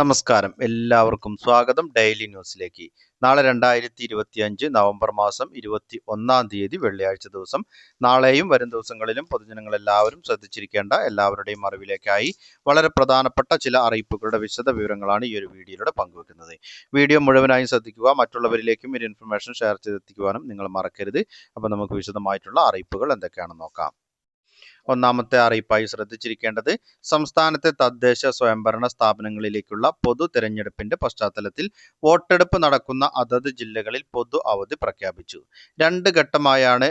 നമസ്കാരം. എല്ലാവർക്കും സ്വാഗതം ഡെയിലി ന്യൂസിലേക്ക്. നാളെ രണ്ടായിരത്തി ഇരുപത്തി അഞ്ച് നവംബർ മാസം ഇരുപത്തി ഒന്നാം തീയതി വെള്ളിയാഴ്ച ദിവസം. നാളെയും വരും ദിവസങ്ങളിലും പൊതുജനങ്ങൾ എല്ലാവരും ശ്രദ്ധിച്ചിരിക്കേണ്ട എല്ലാവരുടെയും അറിവിലേക്കായി വളരെ പ്രധാനപ്പെട്ട ചില അറിയിപ്പുകളുടെ വിശദ വിവരങ്ങളാണ് ഈ ഒരു വീഡിയോയിലൂടെ പങ്കുവെക്കുന്നത്. വീഡിയോ മുഴുവനായും ശ്രദ്ധിക്കുക മറ്റുള്ളവരിലേക്കും ഈ ഇൻഫർമേഷൻ ഷെയർ ചെയ്തെത്തിക്കുവാനും നിങ്ങൾ മറക്കരുത്. അപ്പോൾ നമുക്ക് വിശദമായിട്ടുള്ള അറിയിപ്പുകൾ എന്തൊക്കെയാണെന്ന് നോക്കാം. ഒന്നാമത്തെ അറിയിപ്പായി ശ്രദ്ധിച്ചിരിക്കേണ്ടത് സംസ്ഥാനത്തെ തദ്ദേശ സ്വയംഭരണ സ്ഥാപനങ്ങളിലേക്കുള്ള പൊതു തെരഞ്ഞെടുപ്പിന്റെ പശ്ചാത്തലത്തിൽ വോട്ടെടുപ്പ് നടക്കുന്ന അതത് ജില്ലകളിൽ പൊതു അവധി പ്രഖ്യാപിച്ചു. രണ്ട് ഘട്ടമായാണ്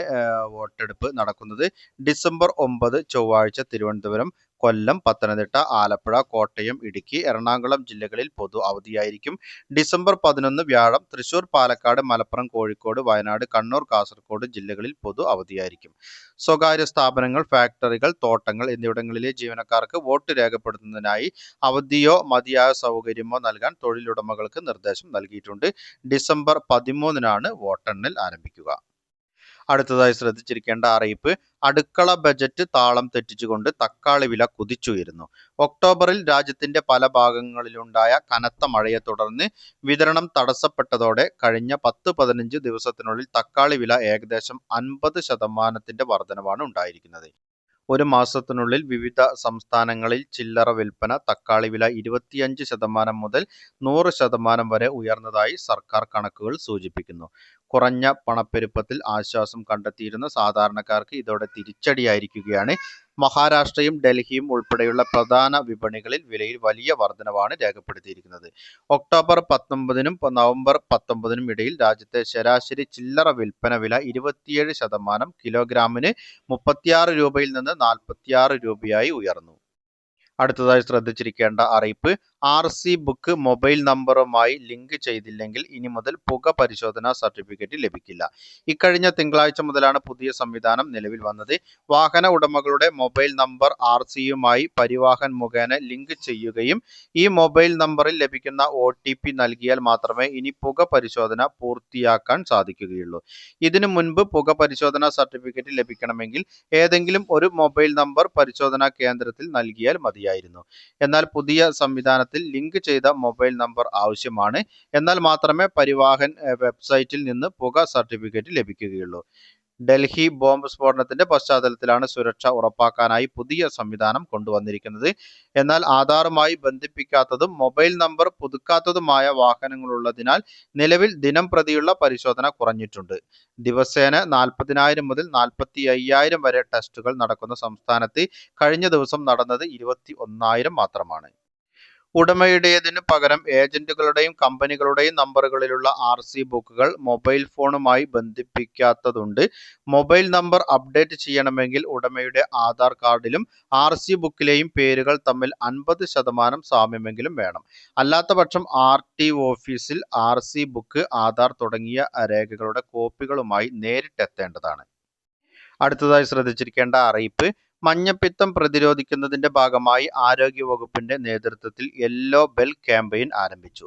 വോട്ടെടുപ്പ് നടക്കുന്നത്. ഡിസംബർ ഒമ്പത് ചൊവ്വാഴ്ച തിരുവനന്തപുരം കൊല്ലം പത്തനംതിട്ട ആലപ്പുഴ കോട്ടയം ഇടുക്കി എറണാകുളം ജില്ലകളിൽ പൊതു അവധിയായിരിക്കും. ഡിസംബർ പതിനൊന്ന് വ്യാഴം തൃശൂർ പാലക്കാട് മലപ്പുറം കോഴിക്കോട് വയനാട് കണ്ണൂർ കാസർഗോഡ് ജില്ലകളിൽ പൊതു അവധിയായിരിക്കും. സ്വകാര്യ സ്ഥാപനങ്ങൾ ഫാക്ടറികൾ തോട്ടങ്ങൾ എന്നിവിടങ്ങളിലെ ജീവനക്കാർക്ക് വോട്ട് രേഖപ്പെടുത്തുന്നതിനായി അവധിയോ മതിയായ സൗകര്യമോ നൽകാൻ തൊഴിലുടമകൾക്ക് നിർദ്ദേശം നൽകിയിട്ടുണ്ട്. ഡിസംബർ പതിമൂന്നിനാണ് വോട്ടെണ്ണൽ ആരംഭിക്കുക. അടുത്തതായി ശ്രദ്ധിച്ചിരിക്കേണ്ട അറിയിപ്പ് അടുക്കള ബജറ്റ് താളം തെറ്റിച്ചുകൊണ്ട് തക്കാളി വില കുതിച്ചുയരുന്നു. ഒക്ടോബറിൽ രാജ്യത്തിന്റെ പല ഭാഗങ്ങളിലുണ്ടായ കനത്ത മഴയെ തുടർന്ന് വിതരണം തടസ്സപ്പെട്ടതോടെ കഴിഞ്ഞ പത്ത് പതിനഞ്ച് ദിവസത്തിനുള്ളിൽ തക്കാളി വില ഏകദേശം അൻപത് ശതമാനത്തിന്റെ വർധനവാണ് ഉണ്ടായിരിക്കുന്നത്. ഒരു മാസത്തിനുള്ളിൽ വിവിധ സംസ്ഥാനങ്ങളിൽ ചില്ലറ വിൽപ്പന തക്കാളി വില ഇരുപത്തിയഞ്ച് ശതമാനം മുതൽ നൂറ് ശതമാനം വരെ ഉയർന്നതായി സർക്കാർ കണക്കുകൾ സൂചിപ്പിക്കുന്നു. കുറഞ്ഞ പണപ്പെരുപ്പത്തിൽ ആശ്വാസം കണ്ടെത്തിയിരുന്ന സാധാരണക്കാർക്ക് ഇതോടെ തിരിച്ചടിയായിരിക്കുകയാണ് മഹാരാഷ്ട്രയും ഡൽഹിയും ഉൾപ്പെടെയുള്ള പ്രധാന വിപണികളിൽ വിലയിൽ വലിയ വർധനവാണ് രേഖപ്പെടുത്തിയിരിക്കുന്നത്. ഒക്ടോബർ പത്തൊമ്പതിനും നവംബർ പത്തൊമ്പതിനും ഇടയിൽ രാജ്യത്തെ ശരാശരി ചില്ലറ വിൽപ്പന വില ഇരുപത്തിയേഴ് ശതമാനം കിലോഗ്രാമിന് മുപ്പത്തിയാറ് രൂപയിൽ നിന്ന് നാൽപ്പത്തിയാറ് രൂപയായി ഉയർന്നു. അടുത്തതായി ശ്രദ്ധിച്ചിരിക്കേണ്ട അറിയിപ്പ്. ആർ സി ബുക്ക് മൊബൈൽ നമ്പറുമായി ലിങ്ക് ചെയ്തില്ലെങ്കിൽ ഇനി മുതൽ പുക പരിശോധനാ സർട്ടിഫിക്കറ്റ് ലഭിക്കില്ല. ഇക്കഴിഞ്ഞ തിങ്കളാഴ്ച മുതലാണ് പുതിയ സംവിധാനം നിലവിൽ വന്നത്. വാഹന ഉടമകളുടെ മൊബൈൽ നമ്പർ ആർ സിയുമായി പരിവാഹൻ മുഖേന ലിങ്ക് ചെയ്യുകയും ഈ മൊബൈൽ നമ്പറിൽ ലഭിക്കുന്ന ഒ നൽകിയാൽ മാത്രമേ ഇനി പുക പരിശോധന പൂർത്തിയാക്കാൻ സാധിക്കുകയുള്ളൂ. ഇതിനു മുൻപ് പുക പരിശോധനാ സർട്ടിഫിക്കറ്റ് ലഭിക്കണമെങ്കിൽ ഏതെങ്കിലും ഒരു മൊബൈൽ നമ്പർ പരിശോധനാ കേന്ദ്രത്തിൽ നൽകിയാൽ മതിയായിരുന്നു എന്നാൽ പുതിയ സംവിധാനത്തിൽ ലിങ്ക് ചെയ്ത മൊബൈൽ നമ്പർ ആവശ്യമാണ്. എന്നാൽ മാത്രമേ പരിവാഹൻ വെബ്സൈറ്റിൽ നിന്ന് പുക സർട്ടിഫിക്കറ്റ് ലഭിക്കുകയുള്ളൂ. ഡൽഹി ബോംബ് സ്ഫോടനത്തിന്റെ പശ്ചാത്തലത്തിലാണ് സുരക്ഷ ഉറപ്പാക്കാനായി പുതിയ സംവിധാനം കൊണ്ടുവന്നിരിക്കുന്നത്. എന്നാൽ ആധാറുമായി ബന്ധിപ്പിക്കാത്തതും മൊബൈൽ നമ്പർ പുതുക്കാത്തതുമായ വാഹനങ്ങളുള്ളതിനാൽ നിലവിൽ ദിനം പ്രതിയുള്ള പരിശോധന കുറഞ്ഞിട്ടുണ്ട്. ദിവസേന നാൽപ്പതിനായിരം മുതൽ നാൽപ്പത്തി അയ്യായിരം വരെ ടെസ്റ്റുകൾ നടക്കുന്ന സംസ്ഥാനത്ത് കഴിഞ്ഞ ദിവസം നടന്നത് ഇരുപത്തി മാത്രമാണ്. ഉടമയുടേതിനു പകരം ഏജന്റുകളുടെയും കമ്പനികളുടെയും നമ്പറുകളിലുള്ള ആർ സി ബുക്കുകൾ മൊബൈൽ ഫോണുമായി ബന്ധിപ്പിക്കാത്തതുണ്ട്. മൊബൈൽ നമ്പർ അപ്ഡേറ്റ് ചെയ്യണമെങ്കിൽ ഉടമയുടെ ആധാർ കാർഡിലും ആർ സി ബുക്കിലെയും പേരുകൾ തമ്മിൽ അൻപത് ശതമാനം സാമ്യമെങ്കിലും വേണം. അല്ലാത്തപക്ഷം ആർ ടി ഓഫീസിൽ ആർ സി ബുക്ക് ആധാർ തുടങ്ങിയ രേഖകളുടെ കോപ്പികളുമായി നേരിട്ടെത്തേണ്ടതാണ്. അടുത്തതായി ശ്രദ്ധിച്ചിരിക്കേണ്ട അറിയിപ്പ് മഞ്ഞപ്പിത്തം പ്രതിരോധിക്കുന്നതിന്റെ ഭാഗമായി ആരോഗ്യവകുപ്പിന്റെ നേതൃത്വത്തിൽ യെല്ലോ ബെൽ ക്യാമ്പയിൻ ആരംഭിച്ചു.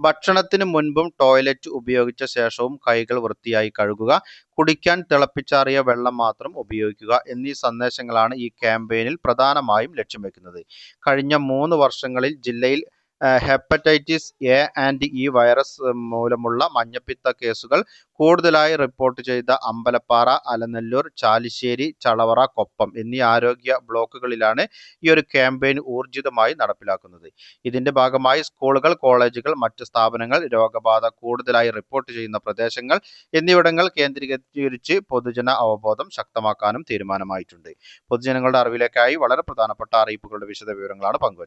ഭക്ഷണത്തിന് മുൻപും ടോയ്ലറ്റ് ഉപയോഗിച്ച ശേഷവും കൈകൾ വൃത്തിയായി കഴുകുക കുടിക്കാൻ തിളപ്പിച്ചാറിയ വെള്ളം മാത്രം ഉപയോഗിക്കുക എന്നീ സന്ദേശങ്ങളാണ് ഈ ക്യാമ്പയിനിൽ പ്രധാനമായും ലക്ഷ്യം വെക്കുന്നത്. കഴിഞ്ഞ മൂന്ന് വർഷങ്ങളിൽ ജില്ലയിൽ hepatitis A and E virus മൂലമുള്ള മഞ്ഞപ്പിത്ത കേസുകൾ കൂടുതലായി റിപ്പോർട്ട് ചെയ്ത അമ്പലപ്പാറ അലനല്ലൂർ ചാലിശ്ശേരി ചളവറ കൊപ്പം എന്നീ ആരോഗ്യ ബ്ലോക്കുകളിലാണ് ഈ ഒരു ക്യാമ്പയിൻ ഊർജിതമായി നടപ്പിലാക്കുന്നത്. ഇതിന്റെ ഭാഗമായി സ്കൂളുകൾ കോളേജുകൾ മറ്റ് സ്ഥാപനങ്ങൾ രോഗബാധ കൂടുതലായി റിപ്പോർട്ട് ചെയ്യുന്ന പ്രദേശങ്ങൾ എന്നിവിടങ്ങൾ കേന്ദ്രീകരിച്ച് പൊതുജന അവബോധം ശക്തമാക്കാനും തീരുമാനമായിട്ടുണ്ട്. പൊതുജനങ്ങളുടെ അറിവിലേക്കായി വളരെ പ്രധാനപ്പെട്ട അറിയിപ്പുകളുടെ വിശദ വിവരങ്ങളാണ് പങ്കുവച്ചത്.